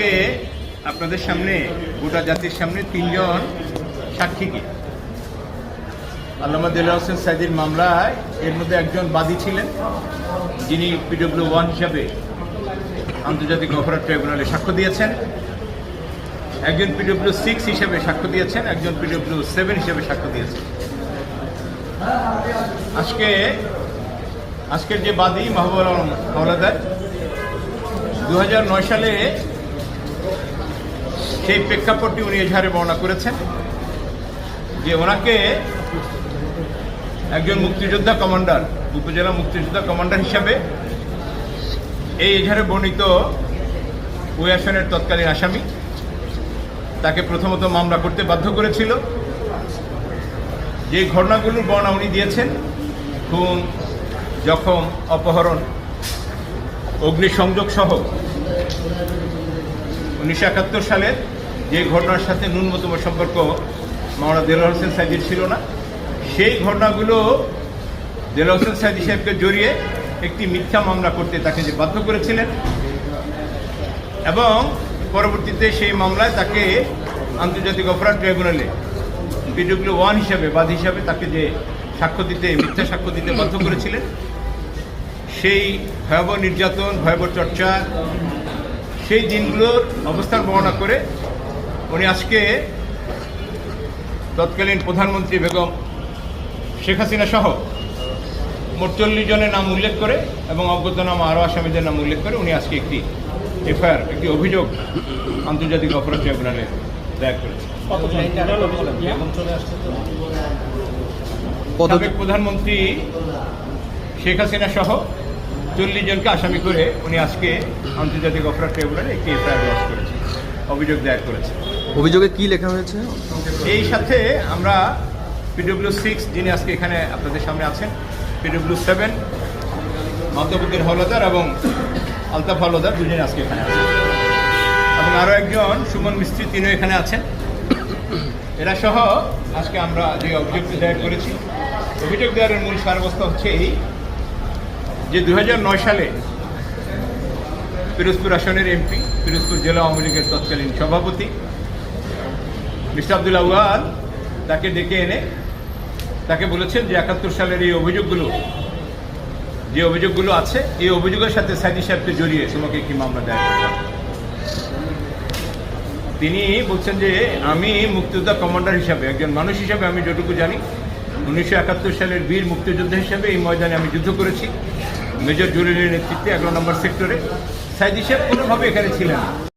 আজকে আপনাদের সামনে গোটা জাতির সামনে তিনজন সাক্ষীকে আল্লামা দিল হোসেন সাইদির মামলায় এর মধ্যে একজন বাদী ছিলেন, যিনি পিডব্লিউ ওয়ান হিসাবে আন্তর্জাতিক অপরাধ ট্রাইব্যুনালে সাক্ষ্য দিয়েছেন। একজন পিডব্লিউ সিক্স হিসেবে সাক্ষ্য দিয়েছেন, একজন পিডব্লিউ সেভেন হিসাবে সাক্ষ্য দিয়েছেন। আজকে, আজকের যে বাদী মাহবুব আলম হাওলাদার দু সালে সেই প্রেক্ষাপটটি উনি এজাহারে বর্ণনা করেছেন যে ওনাকে একজন মুক্তিযোদ্ধা কমান্ডার, উপজেলা মুক্তিযোদ্ধা কমান্ডার হিসাবে এই এজাহারে বর্ণিত ওই আসনের তৎকালীন আসামি তাকে প্রথমত মামলা করতে বাধ্য করেছিল। যে ঘটনাগুলোর বর্ণনা উনি দিয়েছেন, খুন, জখম, অপহরণ অগ্নিসংযোগ সহ উনিশশো একাত্তর সালের যে ঘটনার সাথে ন্যূনতম সম্পর্ক মাওলানা দেলোয়ার হোসেন সাইদির ছিল না, সেই ঘটনাগুলো দেলোয়ার হোসেন সাইদি সাহেবকে জড়িয়ে একটি মিথ্যা মামলা করতে তাকে যে বাধ্য করেছিলেন এবং পরবর্তীতে সেই মামলায় তাকে আন্তর্জাতিক অপরাধ ট্রাইব্যুনালে পিডব্লিউ ওয়ান হিসাবে, বাদ হিসাবে তাকে যে সাক্ষ্য দিতে, মিথ্যা সাক্ষ্য দিতে বাধ্য করেছিলেন, সেই ভয়াবহ নির্যাতন, ভয়াবহ চর্চা, সেই দিনগুলোর অবস্থান বর্ণনা করে উনি আজকে তৎকালীন প্রধানমন্ত্রী বেগম শেখ হাসিনা সহ মোট চল্লিশ জনের নাম উল্লেখ করে এবং অজ্ঞাতনামা আরও আসামিদের নাম উল্লেখ করে উনি আজকে একটি এফআইআর একটি অভিযোগ আন্তর্জাতিক অপরাধ ট্রাইব্যুনালে দায়ের করেছেন। কত সাবেক প্রধানমন্ত্রী শেখ হাসিনা সহ চল্লিশ জনকে আসামি করে উনি আজকে আন্তর্জাতিক অপরাধ ট্রাইব্যুনালে একটি এফআইআর লঞ্চ করেছে অভিযোগ দায়ের করেছে অভিযোগে কি লেখা হয়েছে? এই সাথে আমরা পিডব্লিউ সিক্স যিনি আজকে এখানে আপনাদের সামনে আছেন পিডব্লিউ সেভেন মাধ্যবুদ্দিন হলদার এবং আলতাফ হলদার দুজনে আজকে এখানে আছেন। এবং আরও একজন, সুমন মিস্ত্রি, তিনিও এখানে আছেন। এরা সহ আজকে আমরা যে অভিযোগটি দায়ের করেছি, অভিযোগ দায়ের মূল সারবস্থা হচ্ছে এই যে দু হাজার নয় সালে পিরোজপুর আসনের এমপি, পিরোজপুর জেলা আওয়ামী লীগের তৎকালীন সভাপতি মিস্টার আব্দুল আউয়াল তাকে ডেকে এনে তাকে বলেছেন যে একাত্তর সালের এই অভিযোগগুলো, যে অভিযোগগুলো আছে, এই অভিযোগের সাথে সাইদি সাহেবকে জড়িয়ে তোমাকে কি মামলা দেয় তিনি বলছেন যে আমি মুক্তিযোদ্ধা কমান্ডার হিসাবে, একজন মানুষ হিসাবে আমি যতটুকু জানি, উনিশশো একাত্তর সালের বীর মুক্তিযোদ্ধা হিসাবে এই ময়দানে আমি যুদ্ধ করেছি, মেজর জরুরির নেতৃত্বে এগারো নম্বর সেক্টরে। সাইদি সাহেব কোনোভাবে এখানে ছিলেন না।